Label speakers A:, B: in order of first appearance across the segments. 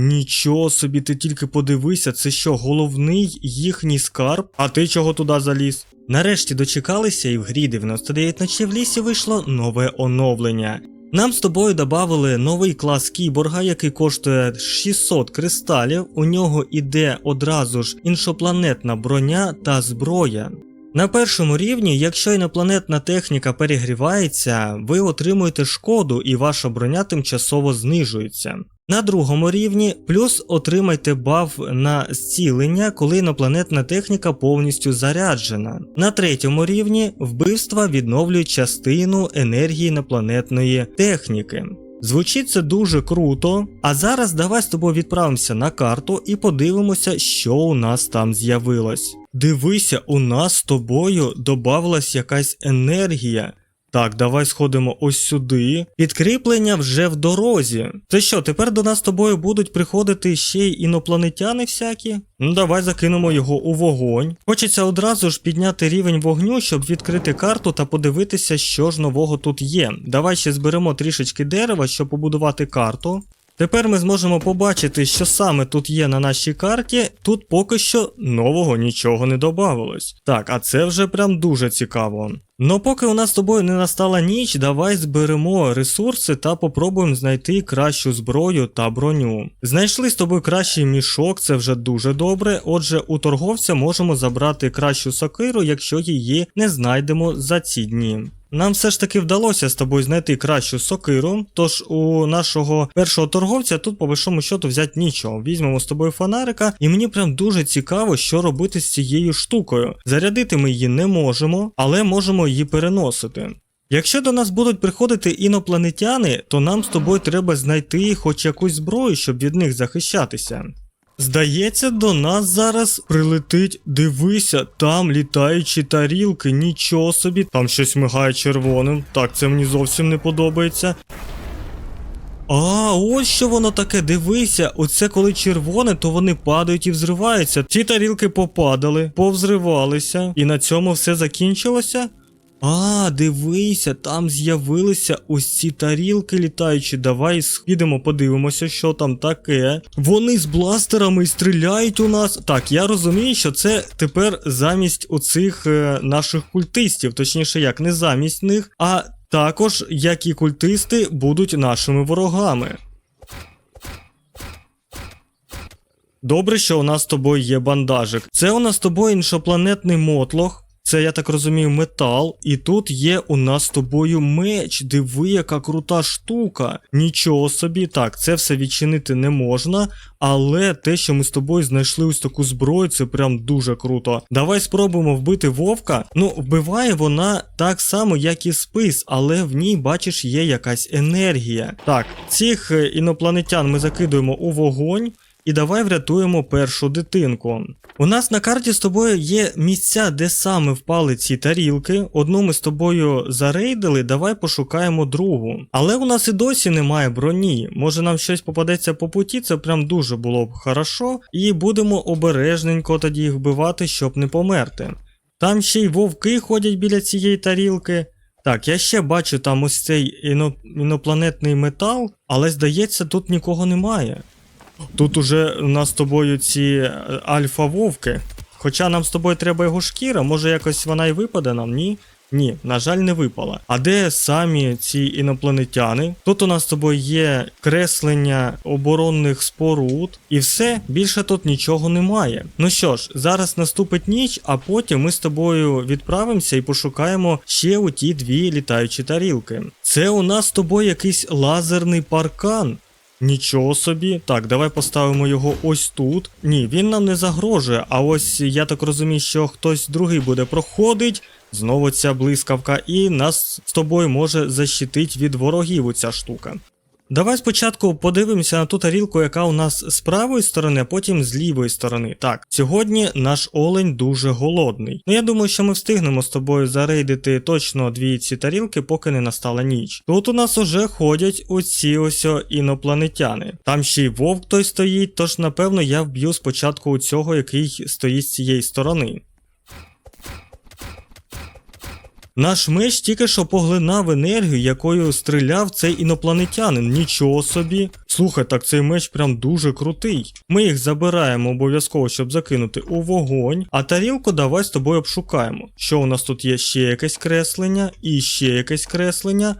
A: Нічого собі, ти тільки подивися, це що, головний їхній скарб? А ти чого туди заліз? Нарешті дочекалися, і в грі 99 ночей в лісі вийшло нове оновлення. Нам з тобою додали новий клас кіборга, який коштує 600 кристалів. У нього іде одразу ж іншопланетна броня та зброя. На першому рівні, якщо інопланетна техніка перегрівається, ви отримуєте шкоду і ваша броня тимчасово знижується. На другому рівні плюс отримайте баф на зцілення, коли інопланетна техніка повністю заряджена. На третьому рівні вбивства відновлюють частину енергії інопланетної техніки. Звучить це дуже круто. А зараз давай з тобою відправимося на карту і подивимося, що у нас там з'явилось. Дивися, у нас з тобою додавалась якась енергія. Так, давай сходимо ось сюди. Підкріплення вже в дорозі. Це що, тепер до нас з тобою будуть приходити ще й інопланетяни всякі? Ну давай закинемо його у вогонь. Хочеться одразу ж підняти рівень вогню, щоб відкрити карту та подивитися, що ж нового тут є. Давай ще зберемо трішечки дерева, щоб побудувати карту. Тепер ми зможемо побачити, що саме тут є на нашій карті. Тут поки що нового нічого не додавалось. Так, а це вже прям дуже цікаво. Но поки у нас з тобою не настала ніч, давай зберемо ресурси та попробуємо знайти кращу зброю та броню. Знайшли з тобою кращий мішок, це вже дуже добре. Отже, у торговця можемо забрати кращу сокиру, якщо її не знайдемо за ці дні. Нам все ж таки вдалося з тобою знайти кращу сокиру, тож у нашого першого торговця тут по большому счету взяти нічого. Візьмемо з тобою фонарика, і мені прям дуже цікаво, що робити з цією штукою. Зарядити ми її не можемо, але можемо її переносити. Якщо до нас будуть приходити інопланетяни, то нам з тобою треба знайти хоч якусь зброю, щоб від них захищатися. Здається, до нас зараз прилетить. Дивися, там літаючі тарілки, нічого собі. Там щось мигає червоним. Так, це мені зовсім не подобається. А, ось що воно таке, дивися, оце коли червоне, то вони падають і взриваються. Ці тарілки попадали, повзривалися, і на цьому все закінчилося. А, дивися, там з'явилися ось ці тарілки літаючі. Давай підемо подивимося, що там таке. Вони з бластерами стріляють у нас. Так, я розумію, що це тепер замість оцих е, наших культистів, точніше, як не замість них, а також як і культисти будуть нашими ворогами. Добре, що у нас з тобою є бандажик. Це у нас з тобою іншопланетний мотлох. Це, я так розумію, метал. І тут є у нас з тобою меч. Диви, яка крута штука. Нічого собі, так, це все відчинити не можна. Але те, що ми з тобою знайшли ось таку зброю, це прям дуже круто. Давай спробуємо вбити вовка. Ну, вбиває вона так само, як і спис, але в ній, бачиш, є якась енергія. Так, цих е, інопланетян ми закидуємо у вогонь. І давай врятуємо першу дитинку. У нас на карті з тобою є місця, де саме впали ці тарілки. Одну ми з тобою зарейдили, давай пошукаємо другу. Але у нас і досі немає броні. Може нам щось попадеться по путі, це прям дуже було б хорошо. І будемо обережненько тоді їх вбивати, щоб не померти. Там ще й вовки ходять біля цієї тарілки. Так, я ще бачу там ось цей іно... інопланетний метал, але здається, тут нікого немає. Тут уже у нас з тобою ці е, альфа-вовки. Хоча нам з тобою треба його шкіра, може якось вона і випаде нам, ні? Ні, на жаль, не випала. А де самі ці інопланетяни? Тут у нас з тобою є креслення оборонних споруд, і все, більше тут нічого немає. Ну що ж, зараз наступить ніч, а потім ми з тобою відправимося і пошукаємо ще у ті дві літаючі тарілки. Це у нас з тобою якийсь лазерний паркан. Нічого собі. Так, давай поставимо його ось тут. Ні, він нам не загрожує. А ось я так розумію, що хтось другий буде проходить. Знову ця блискавка, і нас з тобою може защитить від ворогів оця штука. Давай спочатку подивимося на ту тарілку, яка у нас з правої сторони, а потім з лівої сторони. Так, сьогодні наш олень дуже голодний. Ну я думаю, що ми встигнемо з тобою зарейдити точно дві ці тарілки, поки не настала ніч. Тут у нас уже ходять оці ось інопланетяни. Там ще й вовк той стоїть, тож напевно я вб'ю спочатку у цього, який стоїть з цієї сторони. Наш меч тільки що поглинав енергію, якою стріляв цей інопланетянин. Нічого собі. Слухай, так цей меч прям дуже крутий. Ми їх забираємо обов'язково, щоб закинути у вогонь, а тарілку давай з тобою обшукаємо. Що у нас тут є ще якесь креслення, і ще якесь креслення.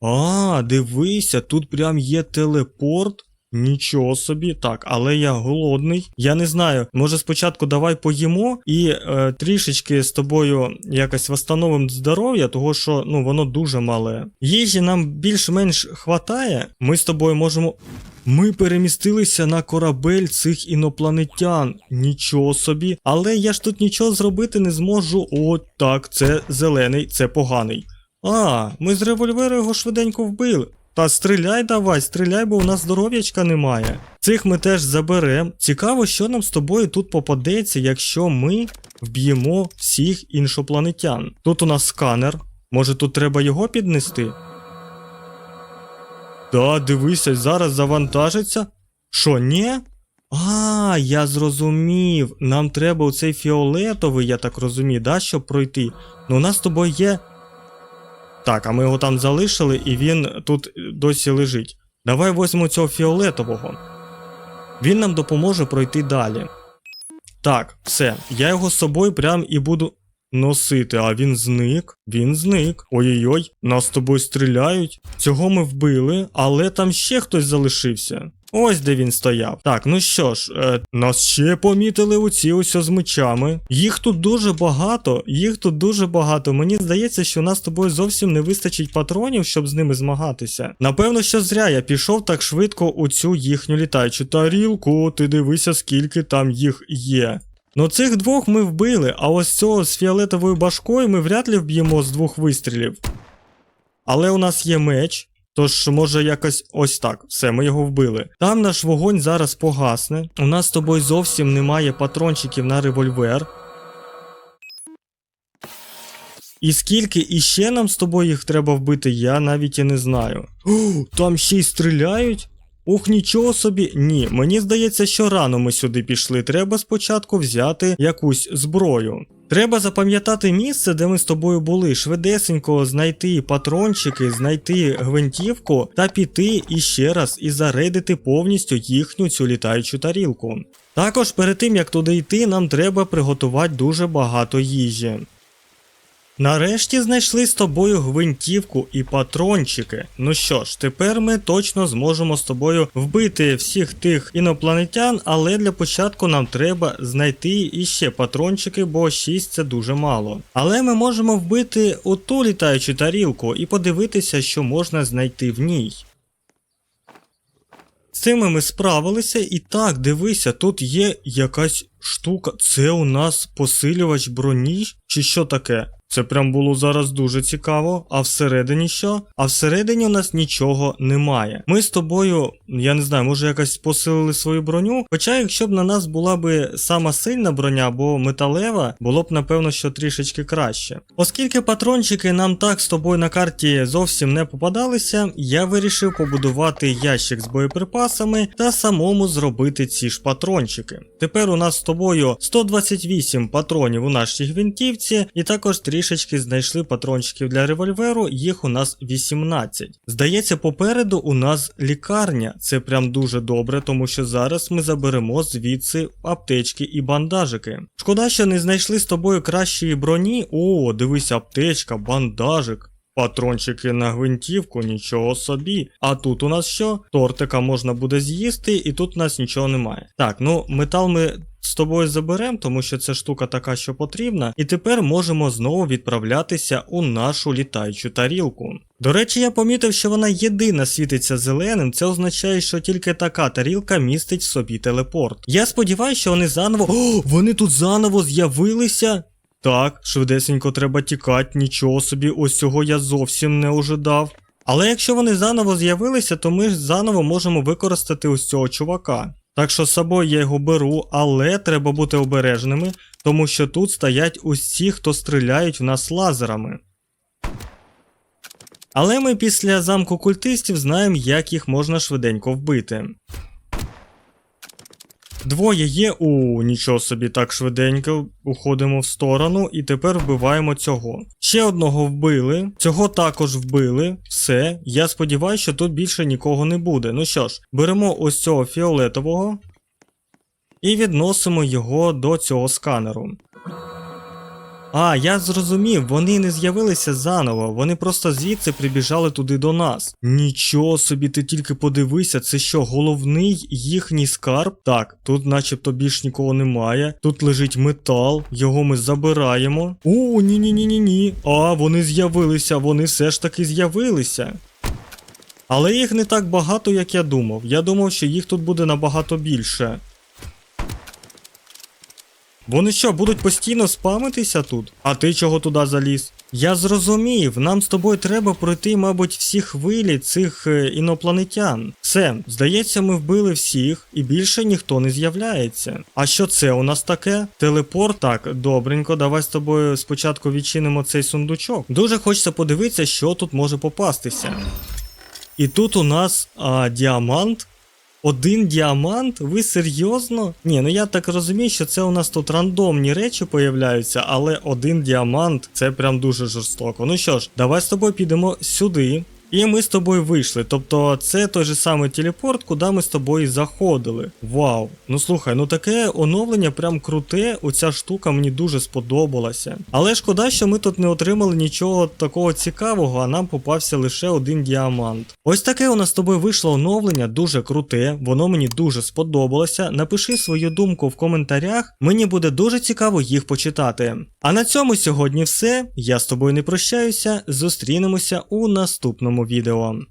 A: А, дивися, тут прям є телепорт. Нічого собі, так, але я голодний. Я не знаю, може спочатку давай поїмо і е, трішечки з тобою якось восстановимо здоров'я, того що ну воно дуже мале. Їжі нам більш-менш хватає. Ми з тобою можемо. Ми перемістилися на корабель цих інопланетян. Нічого собі. Але я ж тут нічого зробити не зможу. О, так, це зелений, це поганий. А, ми з револьвера його швиденько вбили. Та стріляй давай, стріляй, бо у нас здоров'ячка немає. Цих ми теж заберемо. Цікаво, що нам з тобою тут попадеться, якщо ми вб'ємо всіх іншопланетян. Тут у нас сканер. Може тут треба його піднести? Та, дивися, зараз завантажиться. Що, ні? А, я зрозумів. Нам треба оцей фіолетовий, я так розумію, да, щоб пройти. Ну, у нас з тобою є так, а ми його там залишили, і він тут досі лежить. Давай візьмемо цього фіолетового. Він нам допоможе пройти далі. Так, все, я його з собою прям і буду носити, а він зник. Він зник. Ой-ой-ой, нас з тобою стріляють. Цього ми вбили, але там ще хтось залишився. Ось де він стояв. Так, ну що ж, е, нас ще помітили оці ось з мечами. Їх тут дуже багато, їх тут дуже багато. Мені здається, що у нас з тобою зовсім не вистачить патронів, щоб з ними змагатися. Напевно, що зря я пішов так швидко у цю їхню літаючу тарілку. Ти дивися, скільки там їх є. Ну цих двох ми вбили, а ось цього з фіолетовою башкою ми вряд ли вб'ємо з двох вистрілів. Але у нас є меч. Тож, може, якось ось так. Все, ми його вбили. Там наш вогонь зараз погасне. У нас з тобою зовсім немає патрончиків на револьвер. І скільки іще нам з тобою їх треба вбити, я навіть і не знаю. Там ще й стріляють? Ух, нічого собі. Ні, мені здається, що рано ми сюди пішли. Треба спочатку взяти якусь зброю. Треба запам'ятати місце, де ми з тобою були, швидесенько знайти патрончики, знайти гвинтівку та піти іще раз і зарядити повністю їхню цю літаючу тарілку. Також перед тим як туди йти, нам треба приготувати дуже багато їжі. Нарешті знайшли з тобою гвинтівку і патрончики. Ну що ж, тепер ми точно зможемо з тобою вбити всіх тих інопланетян, але для початку нам треба знайти іще патрончики, бо 6 це дуже мало. Але ми можемо вбити оту літаючу тарілку і подивитися, що можна знайти в ній. З цими ми справилися, і так, дивися, тут є якась штука. Це у нас посилювач броні, чи що таке? Це прям було зараз дуже цікаво. А всередині що? А всередині у нас нічого немає. Ми з тобою, я не знаю, може якось посилили свою броню. Хоча, якщо б на нас була би сама сильна броня, бо металева, було б напевно що трішечки краще. Оскільки патрончики нам так з тобою на карті зовсім не попадалися, я вирішив побудувати ящик з боєприпасами та самому зробити ці ж патрончики. Тепер у нас з тобою 128 патронів у нашій гвинтівці, і також трішечки знайшли патрончиків для револьверу, їх у нас 18. Здається, попереду у нас лікарня. Це прям дуже добре, тому що зараз ми заберемо звідси аптечки і бандажики. Шкода, що не знайшли з тобою кращої броні. О, дивись, аптечка, бандажик. Патрончики на гвинтівку, нічого собі. А тут у нас що? Тортика можна буде з'їсти, і тут у нас нічого немає. Так, ну метал ми з тобою заберемо, тому що це штука така, що потрібна. І тепер можемо знову відправлятися у нашу літаючу тарілку. До речі, я помітив, що вона єдина світиться зеленим. Це означає, що тільки така тарілка містить в собі телепорт. Я сподіваюся, що вони заново. О, вони тут заново з'явилися. Так, швидесенько треба тікати, нічого собі, ось цього я зовсім не ожидав. Але якщо вони заново з'явилися, то ми ж заново можемо використати ось цього чувака. Так що з собою я його беру, але треба бути обережними, тому що тут стоять усі, хто стріляють в нас лазерами. Але ми після замку культистів знаємо, як їх можна швиденько вбити. Двоє є. У, нічого собі, так швиденько. Уходимо в сторону і тепер вбиваємо цього. Ще одного вбили, цього також вбили. Все. Я сподіваюся, що тут більше нікого не буде. Ну що ж, беремо ось цього фіолетового і відносимо його до цього сканеру. А, я зрозумів, вони не з'явилися заново, вони просто звідси прибіжали туди до нас. Нічого собі, ти тільки подивися, це що, головний їхній скарб? Так, тут начебто більш нікого немає. Тут лежить метал, його ми забираємо. О, ні ні ні ні ні А, вони з'явилися, вони все ж таки з'явилися. Але їх не так багато, як я думав. Я думав, що їх тут буде набагато більше. Вони що, будуть постійно спамитися тут? А ти чого туди заліз? Я зрозумів, нам з тобою треба пройти, мабуть, всі хвилі цих е, інопланетян. Все, здається, ми вбили всіх, і більше ніхто не з'являється. А що це у нас таке? Телепорт? Так, добренько, давай з тобою спочатку відчинимо цей сундучок. Дуже хочеться подивитися, що тут може попастися. І тут у нас а, діамант. Один діамант? Ви серйозно? Ні, ну я так розумію, що це у нас тут рандомні речі появляються, але один діамант це прям дуже жорстоко. Ну що ж, давай з тобою підемо сюди. І ми з тобою вийшли. Тобто це той же самий телепорт, куди ми з тобою заходили. Вау. Ну слухай, ну таке оновлення прям круте. Оця штука мені дуже сподобалася. Але шкода, що ми тут не отримали нічого такого цікавого, а нам попався лише один діамант. Ось таке у нас з тобою вийшло оновлення, дуже круте. Воно мені дуже сподобалося. Напиши свою думку в коментарях. Мені буде дуже цікаво їх почитати. А на цьому сьогодні все. Я з тобою не прощаюся. Зустрінемося у наступному відео.